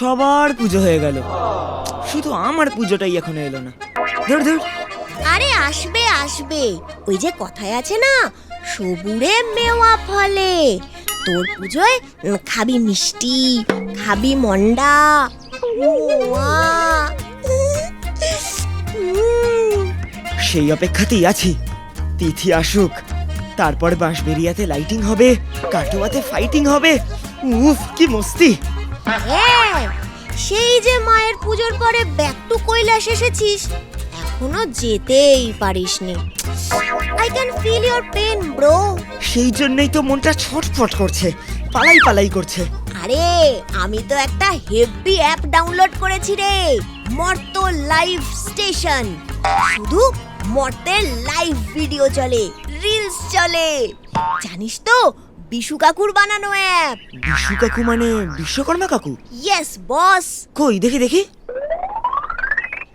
সবার পুজো হয়ে গেল। শুধু আমার পুজোটাই এখনও এলো না। ধর ধর। আরে আসবে আসবে। ওই যে কথায় আছে না সবুরে মেওয়া ফলে। তোর পুজোয় উম, খাবি মিষ্টি খাবি মন্ডা। উম, সেই অপেক্ষাতেই আছি। তিথি আসুক তারপর বাঁশবেরিয়াতে লাইটিং হবে কাটোয়াতে ফাইটিং হবে। উফ কি মস্তি। হ্যাঁ সেই যে মায়ের পুজোর পরে ব্যাক টু কৈলাস এসেছিস এখনও যেতেই পারিসনি। I can feel your pain bro সেই জন্যই তো মনটা ছটফট করছে পালাই পালাই করছে। আরে আমি তো একটা হেভি অ্যাপ ডাউনলোড করেছি রে মর্ত লাইভ স্টেশন শুধু মর্তের লাইভ ভিডিও চলে রিলস চলে। জানিস তো বিশু কাকুর বানানো অ্যাপ বিশু কাকু মানে বিশ্বকর্মা কাকু? ইয়েস বস কই দেখি দেখি।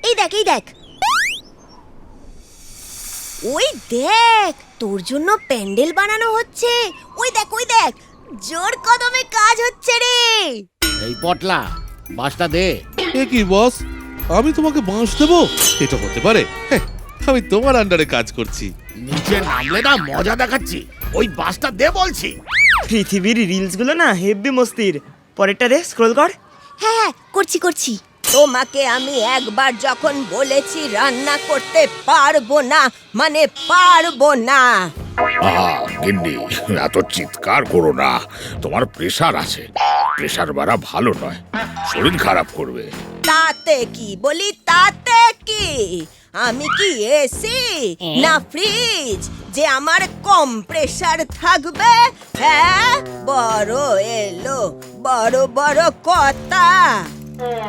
এই দেখ এই দেখ। ওই দেখ তোর জন্য প্যান্ডেল বানানো হচ্ছে। ওই দেখ ওই দেখ জোর কদমে কাজ হচ্ছে রে। এই পটলা বাসটা দে। এ কি বস আমি তোমাকে বাঁশ দেবো? এটা হতে পারে। হ্যাঁ, আমি তোমার আন্ডারে কাজ করছি। নিচে নামলে না মজা দেখাচ্ছি। ওই বাসটা দে বলছি। পৃথিবীর রিলসগুলো না হেভি মস্তির। পরেরটা দে স্ক্রল কর। হ্যাঁ হ্যাঁ করছি করছি। তোমাকে আমি একবার যখন বলেছি রান্না করতে পারব না মানে পারব না। আহা গিন্নি এত চিৎকার করো না। তোমার প্রেশার আছে। প্রেশার বাড়া ভালো নয়। শরীর খারাপ করবে। তাতে কি বলি তাতে কি? আমি কি এসি না ফ্রিজ যে আমার কম প্রেসার থাকবে? হ্যাঁ? বড় এলো বড় বড় কথা।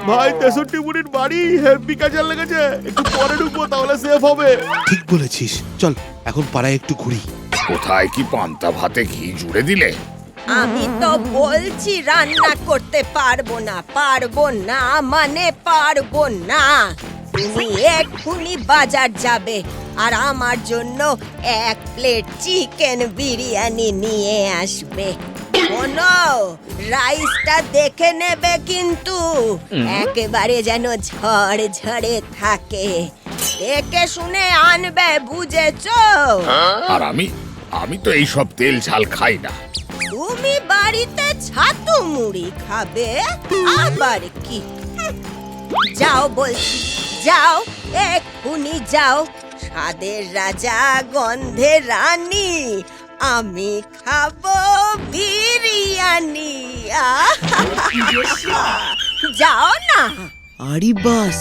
ভাই তেষট্টি বুড়ির বাড়ি হেভি কাজে লেগেছে। একটু পরে ঢুকবো তাহলে সেফ হবে। ঠিক বলেছিস। চল এখন পাড়ায় একটু ঘুরি। কোথায় কি পান্তা ভাতে ঘি জুড়ে দিলে? আমি তো বলছি রান্না করতে পারব না পারব না মানে পারব না। তুমি এক্ষুনি বাজার যাবে আর আমার জন্য এক প্লেট চিকেন বিরিয়ানি নিয়ে আসবে। শোনো রাইসটা দেখে নেবে কিন্তু। একেবারে যেন ঝড় ঝড়ে থাকে। দেখে শুনে আনবে বুঝেছ? আর আমি আমি তো এইসব তেল ঝাল খাই না। তুমি বাড়িতে ছাতু মুড়ি খাবে? আবার কি? যাও বলছি। যাও এক্ষুনি যাও। স্বাদের রাজা গন্ধের রানী আমি খাব বিরিয়ানি! যাও না। আরে বাস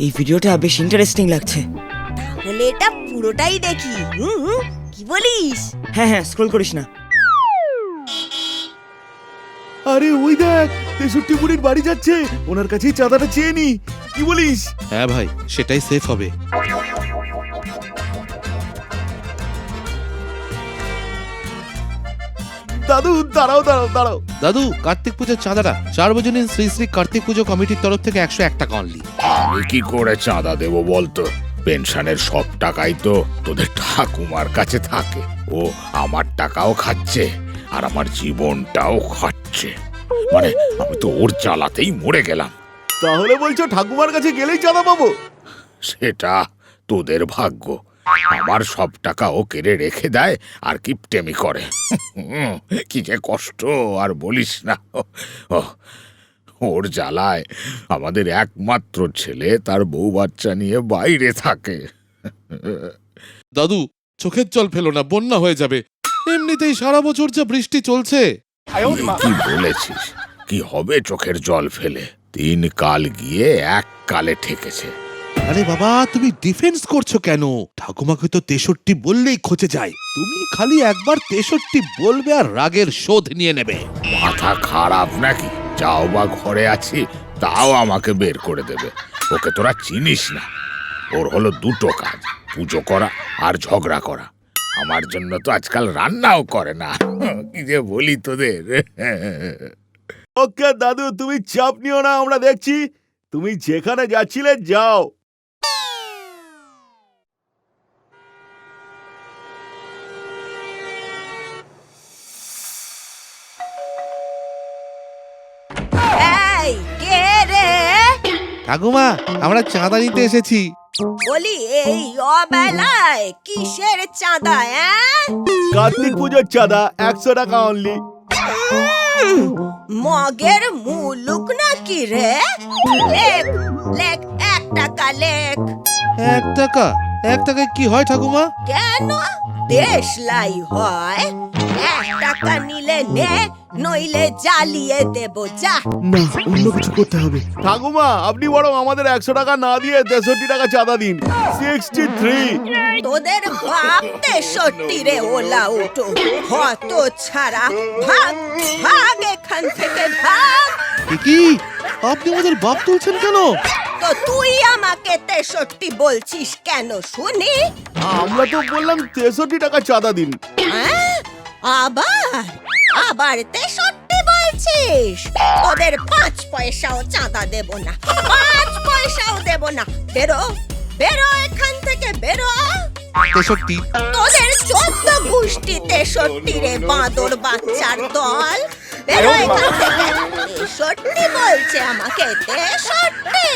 এই ভিডিওটা বেশ ইন্টারেস্টিং লাগছে। তাহলে এটা পুরোটাই দেখি হুম হুম, কি বলিস? হ্যাঁ হ্যাঁ স্ক্রল করিস না। আরে ওই দেখ তেষট্টি বুড়ির বাড়ি যাচ্ছে ওনার কাছেই চাঁদাটা চেয়ে নি। কি বলিস? হ্যাঁ ভাই সেটাই সেফ হবে। দাদু দাঁড়াও দাঁড়াও দাঁড়াও। দাদু কার্তিক পুজোর চাঁদাটা। চার বজনীন শ্রী শ্রী কার্তিক পুজো কমিটির তরফ থেকে একশো এক টাকা অনলি আমি কি করে চাঁদা দেব বলতো? পেনশনের সব টাকাই তো তোদের ঠাকুমার কাছে থাকে। ও আমার টাকাও খাচ্ছে আর আমার জীবনটাও খাচ্ছে। মানে আমি তো ওর জ্বালাতেই মরে গেলাম। তাহলে বলছো ঠাকুমার কাছে গেলেই চাঁদা পাবো? সেটা তোদের ভাগ্য। আমার সব টাকা ও কেড়ে রেখে দেয় আর কিপটেমি করে। হুম, কি যে কষ্ট আর বলিস না। ওর জ্বালায় আমাদের একমাত্র ছেলে তার বউ বাচ্চা নিয়ে বাইরে থাকে। দাদু চোখের জল ফেলো না বন্যা হয়ে যাবে। এমনিতেই সারা বছর যা বৃষ্টি চলছে। কি বলেছিস? কি হবে চোখের জল ফেলে? তিন কাল গিয়ে এক কালে ঠেকেছে। আরে বাবা তুমি ডিফেন্স করছ কেন? ঠাকুমাকে তো তেষট্টি বললেই খচে যায়। তুমি খালি একবার তেষট্টি বলবে আর রাগের শোধ নিয়ে নেবে। মাথা খারাপ নাকি? যাও বা ঘরে আছি তাও আমাকে বের করে দেবে। ওকে তোরা চিনিস না। ওর হলো দুটো কাজ পুজো করা আর ঝগড়া করা। আমার জন্য তো আজকাল রান্নাও করে না। কি যে বলি তোদের। ওকে দাদু তুমি চাপ নিও না আমরা দেখছি। তুমি যেখানে যাচ্ছিলে যাও। এই ঠাকুমা আমরা চাঁদা নিতে এসেছি। বলি এই অবেলায় কিসের চাঁদা হ্যাঁ কার্তিক পুজোর চাঁদা একশো টাকা অনলি মগের মুলুক নাকি রে? লেখ লেখ এক টাকা লেখ। এক টাকা? এক টাকায় কি হয় ঠাকুমা? কেন? দেশলাই হয়। এক টাকা নিলে নে নইলে জ্বালিয়ে দেব যা। না অন্য কিছু করতে হবে। ঠাকুমা আপনি বরং আমাদের একশো টাকা না দিয়ে তেষট্টি টাকা চাঁদা দিন। Sixty three. তোদের বাপ তেষট্টি রে ওলা উঠো। হত ছাড়া ভাগ ভাগ এখান থেকে ভাগ। কি? আপনি আমাদের বাপ তুলছেন কেন? তো তুই আমাকে তেষট্টি বলছিস কেন শুনি? আমরা তো বললাম তেষট্টি টাকা চাঁদা দিন। হ্যাঁ? আবার? আবার তেষট্টি বলছিস? তোদের পাঁচ পয়সাও চাঁদা দেব না। পাঁচ পয়সাও দেব না। বেরো বেরো এখান থেকে বেরো। তেষট্টি? তোদের চোদ্দ গোষ্ঠী তেষট্টি রে বাঁদর বাচ্চার দল। বেরো এখান থেকে তেষট্টি বলছে আমাকে তেষট্টি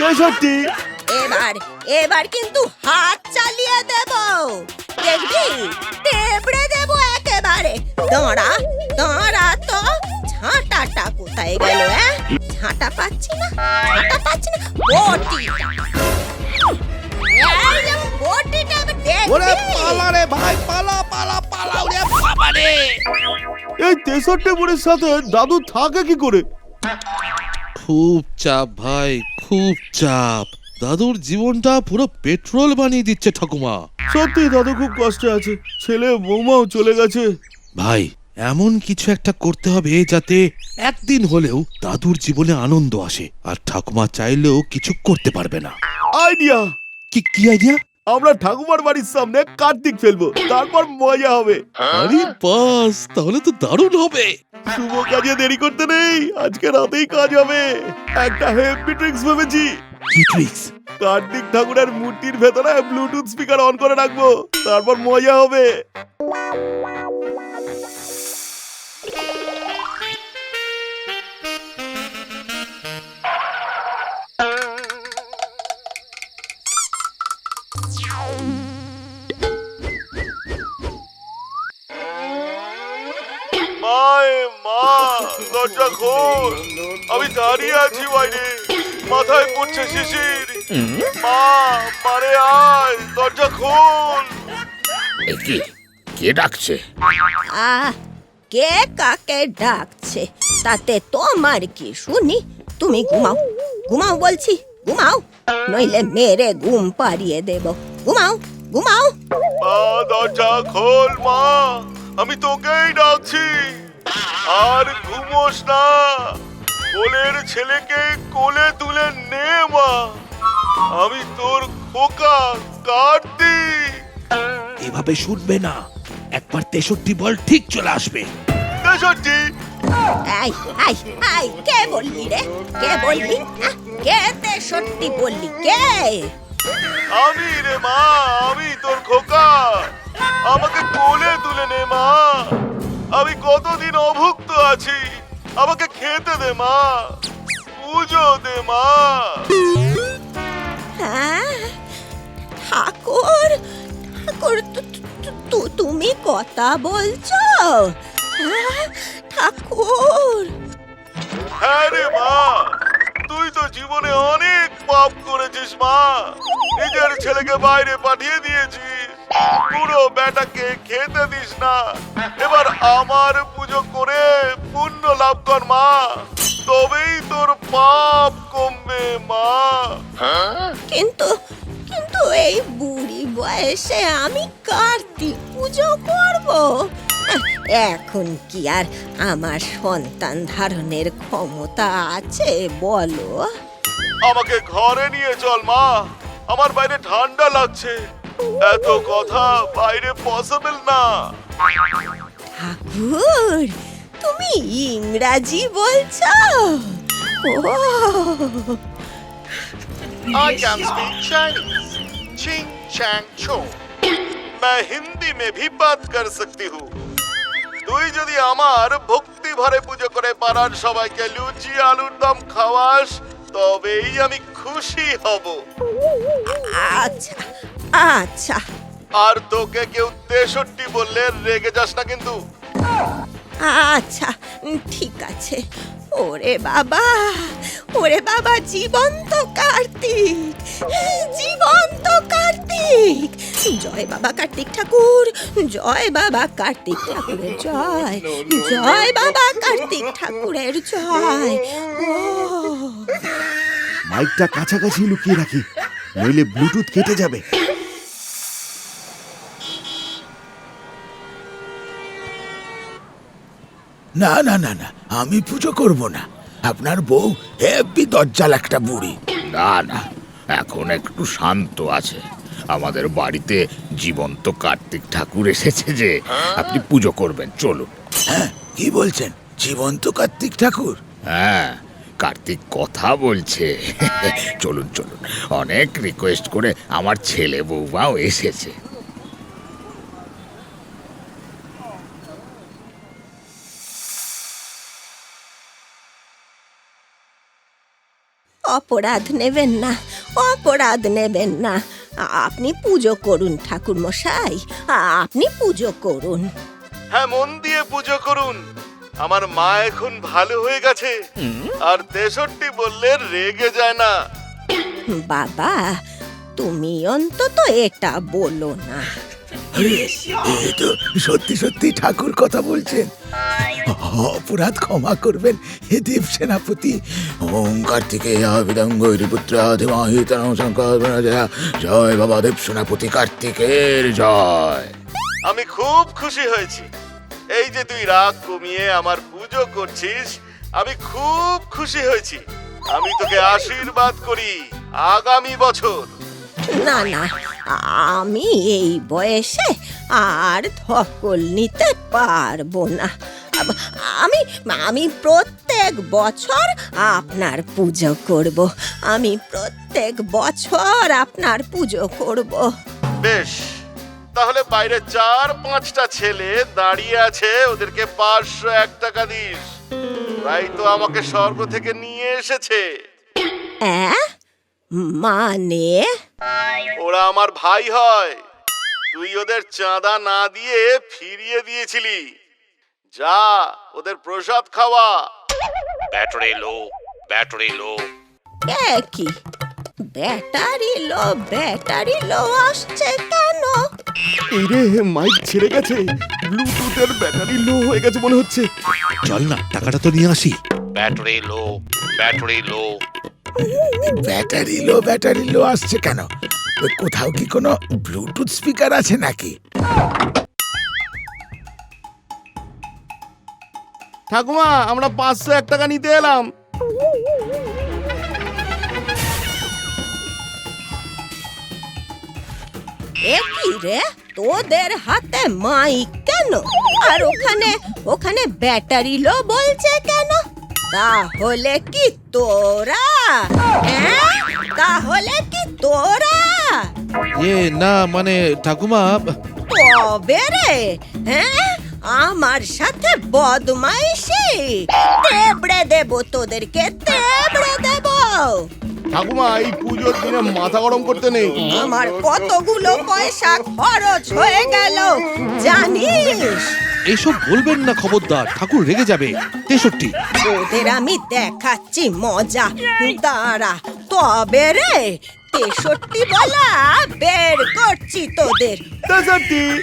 তেষট্টি এবার এবার কিন্তু হাত চালিয়ে দেব। দেখবি? টেবড়ে দেব একেবারে। দাঁড়া দাঁড়া তো। ঝাঁটাটা কোথায় গেল হ্যাঁ ঝাঁটা পাচ্ছি না ঝাঁটা পাচ্ছি না। বটিটা। এই বটিটা আমি দেখবি রে ভাই পালা পালা পালা ওরে বাবা রে। এই তেষট্টি বুড়ির সাথে দাদু থাকে কি করে? খুব চাপ ভাই খুব চাপ। দাদুর জীবনটা পুরো পেট্রোল বানিয়ে দিচ্ছে ঠাকুমা। সত্যি দাদু খুব কষ্টে আছে। ছেলে বৌমাও চলে গেছে। ভাই এমন কিছু একটা করতে হবে যাতে একদিন হলেও দাদুর জীবনে আনন্দ আসে। আর ঠাকুমা চাইলেও কিছু করতে পারবে না। আইডিয়া! কি কি আইডিয়া? আমরা ঠাকুমার বাড়ির সামনে কার্তিক ফেলব তারপর মজা হবে। আরে বাস তাহলে তো দারুণ হবে। শুভ কাজে দেরি করতে নেই আজকে রাতেই কাজ হবে। একটা হেভি ট্রিক্স ভেবেছি। কি ট্রিক্স কার্তিক ঠাকুরের মূর্তির ভেতরে ব্লুটুথ স্পিকার অন করে রাখব তারপর মজা হবে। মায়ে মা দরজা খোল। আমি দাঁড়িয়ে আছি বাইরে। মাথায় পড়ছে শিশির। মা মারে আয় দরজা খোল। কি? কে ডাকছে? আহ কে কাকে ডাকছে? তাতে তোমার কি শুনি? তুমি ঘুমাও। ঘুমাও বলছি ঘুমাও। নইলে মেরে ঘুম পাড়িয়ে দেব। ঘুমাও ঘুমাও। মা দরজা খোল মা। আমি তোকেই ডাকছি। আর ঘুমোস না। কোলের ছেলেকে কোলে তুলে নে মা। আমি তোর খোকা কার্তিক। এভাবে শুনবে না। একবার তেষট্টি বল ঠিক চলে আসবে। তেষট্টি। আই আই আই কে বললি রে? কে বললি? কে তেষট্টি বললি? কে? আমি রে মা আমি তোর খোকা। আমাকে কোলে তুলে নে মা। আমি কতদিন অভুক্ত আছি? আমাকে খেতে দে মা। পুজো দে মা। হ্যাঁ ঠাকুর ঠাকুর তুমি কথা বলছো? হ্যাঁ, ঠাকুর। হ্যাঁ রে মা তুই তো জীবনে অনেক পাপ করেছিস মা। নিজের ছেলেকে বাইরে পাঠিয়ে দিয়েছিস পুরো বেটাকে খেতে দিস না। এবার আমার পুজো করে পুণ্য লাভ কর মা। তবেই তোর পাপ কমবে মা। কিন্তু কিন্তু এই বুড়ি বয়সে আমি কার্তিক পুজো করব। এখন কি আর আমার সন্তান ধারণের ক্ষমতা আছে বলো? আমাকে ঘরে নিয়ে চল মা। আমার বাইরে ঠান্ডা লাগছে। এত কথা বাইরে পসিবল না। ঠাকুর তুমি ইংরাজি বলছো ও I can speak Chinese. Ching chang chong. मैं हिंदी में भी बात कर सकती हूँ তুই যদি আমার ভক্তি ভরে পুজো করে পাড়ার সবাইকে লুচি আলুর দম খাওয়াস তবেই আমি খুশি হব আচ্ছা আচ্ছা আর তোকে কেউ তেষট্টি বললে রেগে যাস না কিন্তু। আচ্ছা ঠিক আছে। ওরে বাবা ওরে বাবা জীবন্ত কার্তিক জীবন্ত কার্তিক। জয় বাবা কার্তিক ঠাকুর জয় বাবা কার্তিক ঠাকুরের জয় জয় বাবা কার্তিক ঠাকুরের জয়। ও। মাইকটা কাছাকাছি লুকিয়ে রাখি নইলে ব্লুটুথ কেটে যাবে। না না না না আমি পুজো করব না। আপনার বউ হেব্বি দজ্জাল একটা বুড়ি। না না এখন একটু শান্ত আছে। আমাদের বাড়িতে জীবন্ত কার্তিক ঠাকুর এসেছে যে আপনি পুজো করবেন চলুন। হ্যাঁ কি বলছেন? জীবন্ত কার্তিক ঠাকুর? হ্যাঁ কার্তিক কথা বলছে। চলুন চলুন অনেক রিকোয়েস্ট করে আমার ছেলে বৌমাও এসেছে। অপরাধ নেবেন না অপরাধ নেবেন না। আপনি পুজো করুন ঠাকুর মশাই আপনি পুজো করুন। হ্যাঁ মন দিয়ে পুজো করুন। আমার মা এখন ভালো হয়ে গেছে। আর তেষট্টি বললে রেগে যায় না। বাবা তুমি অন্তত এটা বলো না। তো সত্যি সত্যি ঠাকুর কথা বলছেন। অপরাধ ক্ষমা করবেন হে দেব সেনাপতি। ওঙ্কার থেকে বিদঙ্গ পুত্র জয় বাবা দেব সেনাপতি কার্তিকের জয়। আমি খুব খুশি হয়েছি। এই যে তুই রাগ কমিয়ে আমার পুজো করছিস আমি খুব খুশি হয়েছি। আমি তোকে আশীর্বাদ করি আগামী বছর। না না আমি এই বয়সে আর ধকল নিতে পারব না। আমি আমি প্রত্যেক বছর আপনার পুজো করব। আমি প্রত্যেক বছর আপনার পুজো করব। বেশ তাহলে বাইরে চার পাঁচটা ছেলে দাঁড়িয়ে আছে ওদেরকে পাঁচশো এক টাকা দিস। তাই তো আমাকে স্বর্গ থেকে নিয়ে এসেছে? মানে? ওরা আমার ভাই হয়। তুই ওদের চাঁদা না দিয়ে ফিরিয়ে দিয়েছিলি। যা ওদের প্রসাদ খাওয়া। Battery low battery low. কি ব্যাটারি লো ব্যাটারি লো আসছে কেন? এই রে মাইক ছেড়ে গেছে। ব্লুটুথের ব্যাটারি লো হয়ে গেছে মনে হচ্ছে। চল না টাকাটা তো নিয়ে আসি। Battery low battery low. Battery low battery low আসছে কেন? কোথাও কি কোনো ব্লুটুথ স্পিকার আছে নাকি? ঠাকুমা আমরা পাঁচশো এক টাকা নিতে এলাম। রে? তোদের হাতে মাইক কেন? আর ওখানে ওখানে ব্যাটারি লো বলছে কেন? তাহলে কি তোরা? হ্যাঁ? তাহলে কি তোরা? এ না মানে ঠাকুমা তবে রে? হ্যাঁ? আমার সাথে বদমাইশি। তেবড়ে দেব তোদেরকে তেবড়ে দেব। ঠাকুমা এই পুজোর দিনে মাথা গরম করতে নেই। আমার কতগুলো পয়সা খরচ হয়ে গেল জানিস? এসব বলবেন না খবরদার। ঠাকুর রেগে যাবে। তেষট্টি। তোদের আমি দেখাচ্ছি মজা। দাঁড়া তবে রে তেষট্টি বলা বের করছি তোদের। তেষট্টি।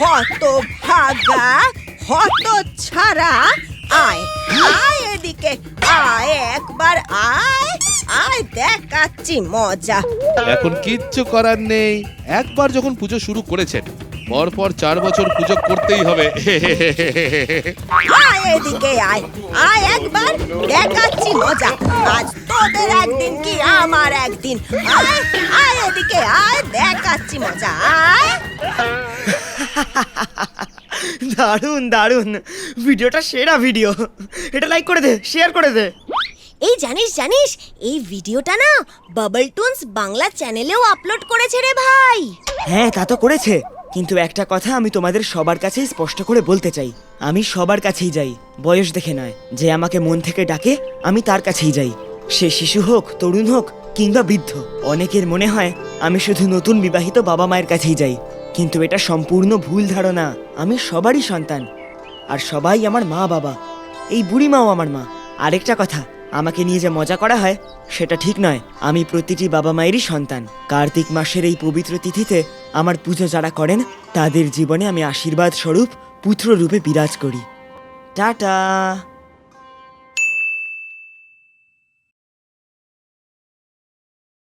হত ভাগা হত ছাড়া আয় আয় এদিকে আয় একবার আয় আয় দেখাচ্ছি মজা। এখন কিচ্ছু করার নেই। একবার যখন পুজো শুরু করেছেন পর পর চার বছর পুজো করতেই হবে। আয় এদিকে আয় আয় একবার দেখাচ্ছি মজা। আজ তোদের একদিন কি আমার একদিন? আয় আয় এদিকে আয় দেখাচ্ছি মজা। আয়। দারুণ দারুণ। ভিডিওটা সেরা ভিডিও। এটা লাইক করে দে শেয়ার করে দে। এই জানিস জানিস এই ভিডিওটা না বাবল টুনস বাংলা চ্যানেলেও আপলোড করেছে রে ভাই। হ্যাঁ তা তো করেছে। কিন্তু একটা কথা আমি তোমাদের সবার কাছেই স্পষ্ট করে বলতে চাই। আমি সবার কাছেই যাই বয়স দেখে নয়। যে আমাকে মন থেকে ডাকে আমি তার কাছেই যাই। সে শিশু হোক তরুণ হোক কিংবা বৃদ্ধ অনেকের মনে হয় আমি শুধু নতুন বিবাহিত বাবা মায়ের কাছেই যাই। কিন্তু এটা সম্পূর্ণ ভুল ধারণা। আমি সবারই সন্তান। আর সবাই আমার মা বাবা। এই বুড়ি মাও আমার মা। আরেকটা কথা, আমাকে নিয়ে যে মজা করা হয়, সেটা ঠিক নয়। আমি প্রতিটি বাবা মায়েরই সন্তান। কার্তিক মাসের এই পবিত্র তিথিতে আমার পুজো যারা করেন, তাদের জীবনে আমি আশীর্বাদ স্বরূপ পুত্র রূপে বিরাজ করি। টাটা!